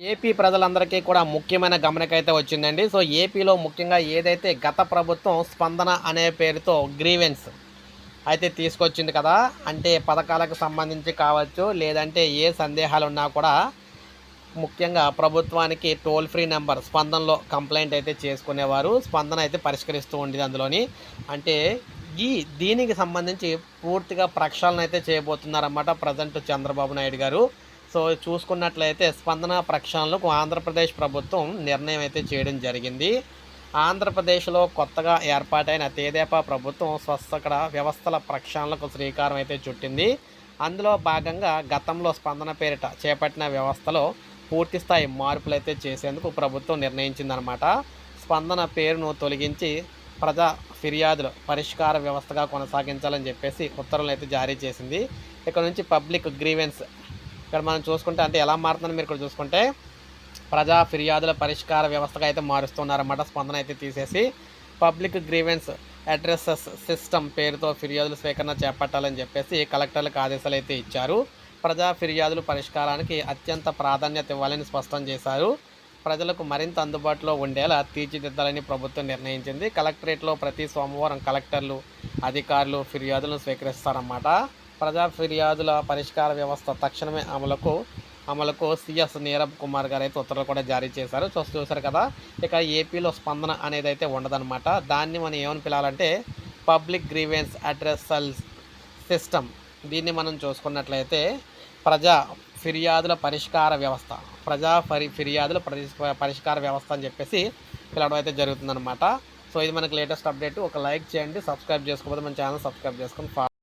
AP ప్రజలందరికీ కూడా ముఖ్యమైన గమనిక అయితే వచ్చిందండి. సో ఏపీలో ముఖ్యంగా ఏదైతే గత ప్రభుత్వం స్పందన అనే పేరుతో గ్రీవెన్స్ అయితే తీసుకొచ్చింది కదా అంటే పథకాలకు సంబంధించి కావచ్చు లేదంటే ఏ సందేహాలు ఉన్నా కూడా ముఖ్యంగా ప్రభుత్వానికి టోల్ ఫ్రీ నెంబర్ స్పందనలో కంప్లైంట్ అయితే చేసుకునేవారు. స్పందన అయితే పరిష్కరిస్తూ ఉండేది అందులోని. అంటే ఈ దీనికి సంబంధించి పూర్తిగా ప్రక్షాళన అయితే చేయబోతున్నారన్నమాట ప్రజెంట్ చంద్రబాబు నాయుడు గారు. సో చూసుకున్నట్లయితే స్పందన ప్రక్షాళనకు ఆంధ్రప్రదేశ్ ప్రభుత్వం నిర్ణయం అయితే చేయడం జరిగింది. ఆంధ్రప్రదేశ్లో కొత్తగా ఏర్పాటైన తేదేపా ప్రభుత్వం స్వస్థకడ వ్యవస్థల ప్రక్షాళనకు శ్రీకారం అయితే చుట్టింది. అందులో భాగంగా గతంలో స్పందన పేరిట చేపట్టిన వ్యవస్థలో పూర్తిస్థాయి మార్పులైతే చేసేందుకు ప్రభుత్వం నిర్ణయించిందనమాట స్పందన పేరును తొలగించి ప్రజా ఫిర్యాదుల పరిష్కార వ్యవస్థగా కొనసాగించాలని చెప్పేసి ఉత్తర్వులు అయితే జారీ చేసింది. ఇక్కడ నుంచి పబ్లిక్ గ్రీవెన్స్ ఇక్కడ మనం చూసుకుంటే అంటే ఎలా మారుతుందని మీరు ఇక్కడ చూసుకుంటే ప్రజా ఫిర్యాదుల పరిష్కార వ్యవస్థగా అయితే మారుస్తున్నారన్నమాట స్పందన అయితే తీసేసి పబ్లిక్ గ్రీవెన్స్ అడ్రస్సెస్ సిస్టమ్ పేరుతో ఫిర్యాదుల స్వీకరణ చేపట్టాలని చెప్పేసి కలెక్టర్లకు ఆదేశాలు అయితే ఇచ్చారు. ప్రజా ఫిర్యాదుల పరిష్కారానికి అత్యంత ప్రాధాన్యత ఇవ్వాలని స్పష్టం చేశారు. ప్రజలకు మరింత అందుబాటులో ఉండేలా తీర్చిదిద్దాలని ప్రభుత్వం నిర్ణయించింది. కలెక్టరేట్లో ప్రతి సోమవారం కలెక్టర్లు అధికారులు ఫిర్యాదులను స్వీకరిస్తారన్నమాట. ప్రజా ఫిర్యాదుల పరిష్కార వ్యవస్థ తక్షణమే అమలుకు అమలుకు సిఎస్ నీరబ్ కుమార్ గారు అయితే ఉత్తర్వులు కూడా జారీ చేశారు. సో చూసారు కదా ఇక ఏపీలో స్పందన అనేది అయితే ఉండదన్నమాట. దాన్ని మనం ఏమని పిలాలంటే పబ్లిక్ గ్రీవెన్స్ అడ్రస్సల్ సిస్టమ్. దీన్ని మనం చూసుకున్నట్లయితే ప్రజా ఫిర్యాదుల పరిష్కార వ్యవస్థ ప్రజా పరి ఫిర్యాదుల పరిష్కార వ్యవస్థ అని చెప్పేసి పిలవడం అయితే జరుగుతుందన్నమాట. సో ఇది మనకి లేటెస్ట్ అప్డేట్. ఒక లైక్ చేయండి సబ్స్క్రైబ్ చేసుకోకపోతే మన ఛానల్ సబ్స్క్రైబ్ చేసుకొని